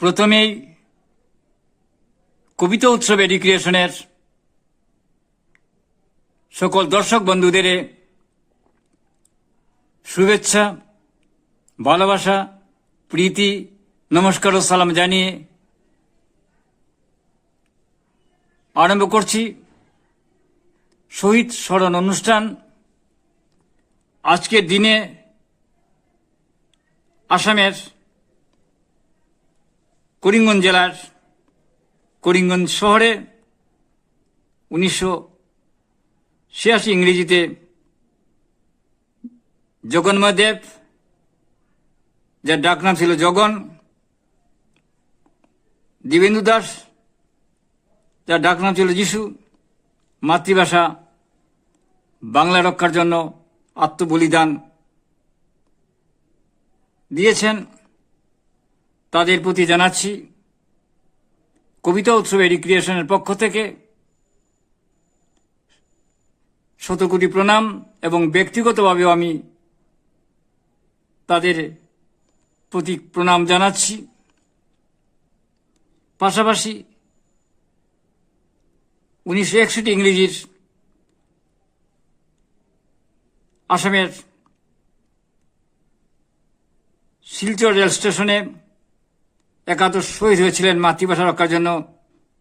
প্রথমেই কবিতা উৎসব এডুকেশনের সকল দর্শক বন্ধুদের শুভেচ্ছা, ভালোবাসা, প্রীতি, নমস্কার ও সালাম জানিয়ে আরম্ভ করছি। শহীদ স্মরণ অনুষ্ঠান আজকের দিনে আসামের করিমগঞ্জ জেলার করিমগঞ্জ শহরে উনিশশো ছিয়াশি ইংরেজিতে জগন্ময় দেব, যার ডাকনাম ছিল জগন, দিবেন্দু দাস, যার ডাকনাম ছিল যিশু, মাতৃভাষা বাংলা রক্ষার জন্য আত্মবলিদান দিয়েছেন। তাদের প্রতি জানাচ্ছি, কবিতা উৎসব রিক্রিয়েশনের পক্ষ থেকে শতকোটি প্রণাম এবং ব্যক্তিগতভাবেও আমি তাদের প্রতি প্রণাম জানাচ্ছি। পাশাপাশি উনিশশো একষট্টি ইংরেজির আসামের শিলচর রেল স্টেশনে একাদশ শহীদ হয়েছিলেন মাতৃভাষা রক্ষার জন্য।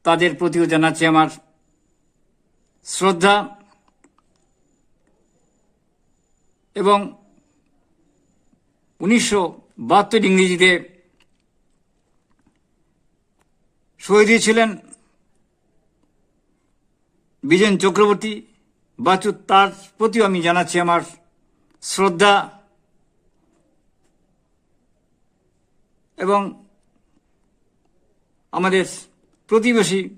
তাদের প্রতিও জানাচ্ছি আমার শ্রদ্ধা এবং উনিশশো বাহাত্তর ইংরেজিতে শহীদ হয়েছিলেন বিজেন চক্রবর্তী বাচু। তার প্রতিও আমি জানাচ্ছি আমার শ্রদ্ধা এবং আমাদের প্রতিবেশী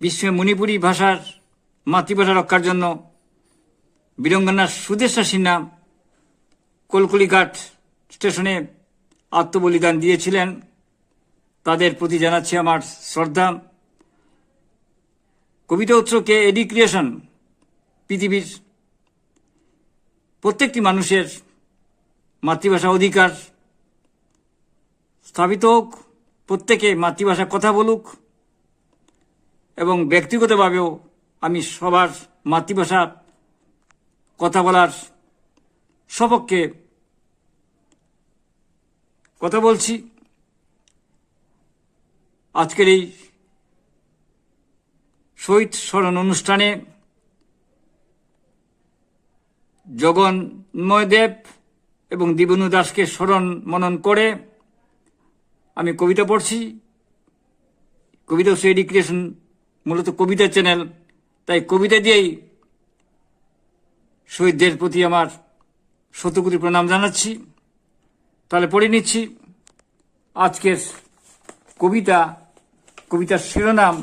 বিশ্বে মণিপুরী ভাষার মাতৃভাষা রক্ষার জন্য বীরঙ্গনা সুদেশা সিনহা কলকুলিঘাট স্টেশনে আত্মবলিদান দিয়েছিলেন। তাদের প্রতি জানাচ্ছি আমার শ্রদ্ধা। কবিতা উৎসবকে এডুক্রিয়েশন পৃথিবীর প্রত্যেকটি মানুষের মাতৃভাষা অধিকার স্থাপিত হোক। প্রত্যেকে মাতৃভাষা কথা বলুক এবং ব্যক্তিগতভাবেও আমি সবার মাতৃভাষা কথা বলার সপক্ষে কথা বলছি। আজকের এই শহীদ স্মরণ অনুষ্ঠানে জগন্ময় দেব এবং দিবনু দাসকে স্মরণ মনন করে আমি কবিতা পড়ছি। কবিতা এডুকেশন মূলত কবিতা চ্যানেল তাই কবিতা দিয়েই শহীদদের প্রতি আমার শতকোটি প্রণাম জানাচ্ছি। তাহলে পড়ে নিচ্ছি আজকের কবিতা। কবিতার শিরোনাম,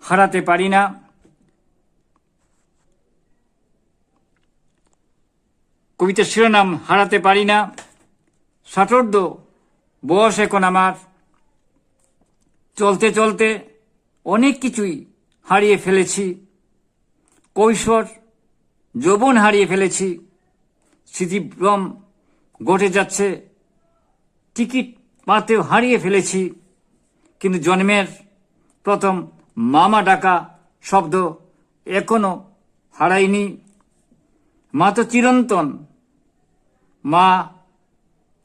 হারাতে পারি না। কবিতার শিরোনাম, হারাতে পারি না। ষাটোর্ধ বয়স এখন আমার। চলতে চলতে অনেক কিছুই হারিয়ে ফেলেছি। কৈশোর, যৌবন হারিয়ে ফেলেছি। স্মৃতিভ্রম ঘটে যাচ্ছে। টিকিট পাতেও হারিয়ে ফেলেছি। কিন্তু জন্মের প্রথম মামা ডাকা শব্দ এখনও হারাইনি মা তো চিরন্তন। মা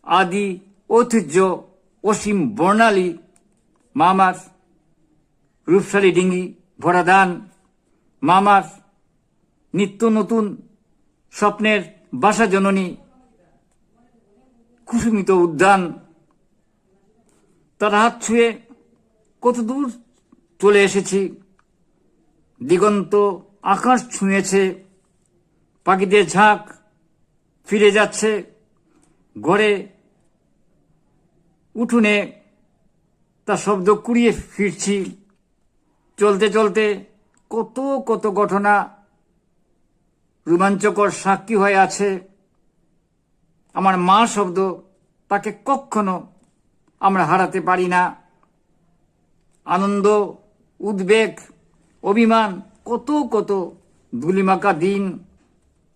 আদি ঐতিহ্য অসীম বর্ণালী মামার রূপসালী ডিঙ্গি ভরা দান মামার নিত্য নতুন স্বপ্নের বাসা জননী, কুসুমিত উদ্যান। তার হাত ছুঁয়ে কত দূর চলে এসেছি। দিগন্ত আকাশ ছুঁয়েছে, পাখিদের ঝাঁক ফিরে যাচ্ছে। ঘরে উঠোনে তার শব্দ কুড়িয়ে ফিরছি। চলতে চলতে কত কত ঘটনা রোমাঞ্চকর সাক্ষী হয়ে আছে। আমার মা শব্দ তাকে কখনো আমরা হারাতে পারি না। আনন্দ, উদ্বেগ, অভিমান, কত কত ধুলিমাকা দিন,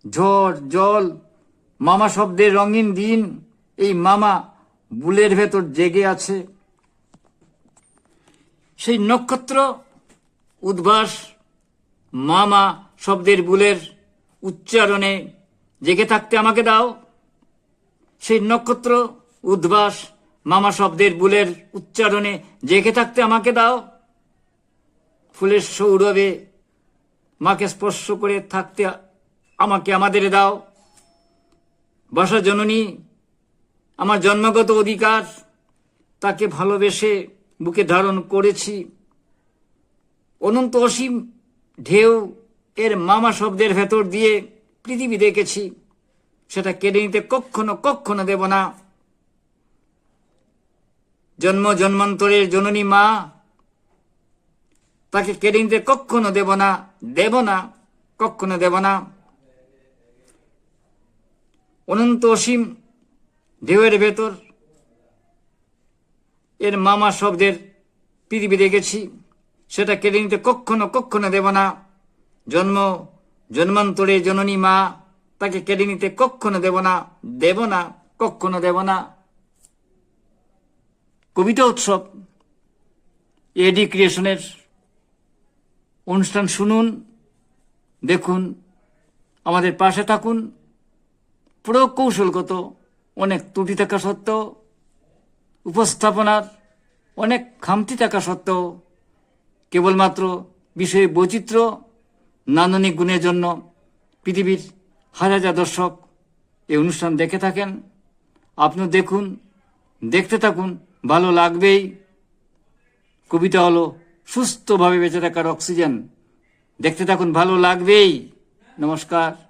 ঝড়, জল, মামা শব্দের রঙিন দিন, এই মামা বুলের ভেতর জেগে আছে। সেই নক্ষত্র, উদ্ভাস, মামা শব্দের বুলের উচ্চারণে জেগে থাকতে আমাকে দাও। সেই নক্ষত্র, উদ্ভাস, মামা শব্দের বুলের উচ্চারণে জেগে থাকতে আমাকে দাও। ফুলের সৌরভে মাকে স্পর্শ করে থাকতে আমাকে আমাদের দাও। বসা জননী আমার জন্মগত অধিকার তাকে ভালোবেসে বুকে ধারণ করেছি। অনন্ত অসীম ঢেউ এর মামা শব্দের ভেতর দিয়ে পৃথিবী দেখেছি। সেটা কেড়ে নিতে কখনো কখনো দেব না। জন্ম জন্মান্তরের জননী মা তাকে কেড়ে নিতে কখনো দেব না দেব না, কখনো দেব না। অনন্ত অসীম ঢেউয়ের ভেতর এর মামা শব্দের পৃথিবী দেখেছি সেটা কেড়ে নিতে কখনো কখনো দেব না। জন্ম, জন্মান্তরে জননী মা, তাকে কেড়ে নিতে কখনো দেব না। দেব না, কখনো দেব না। কবিতা উৎসব এডি ক্রিয়েশনের অনুষ্ঠান শুনুন, দেখুন, আমাদের পাশে থাকুন। প্রকৌশলগত অনেক ত্রুটি থাকা সত্ত্বেও, উপস্থাপনার অনেক খামতি থাকা সত্ত্বেও, কেবলমাত্র বিষয়ে বৈচিত্র্য, নান্দনিক গুণের জন্য পৃথিবীর হাজার হাজার দর্শক এই অনুষ্ঠান দেখে থাকেন। আপনি দেখুন, দেখতে থাকুন, ভালো লাগবেই। কবিতা হলো সুস্থভাবে বেঁচে থাকার অক্সিজেন। দেখতে থাকুন, ভালো লাগবেই। নমস্কার।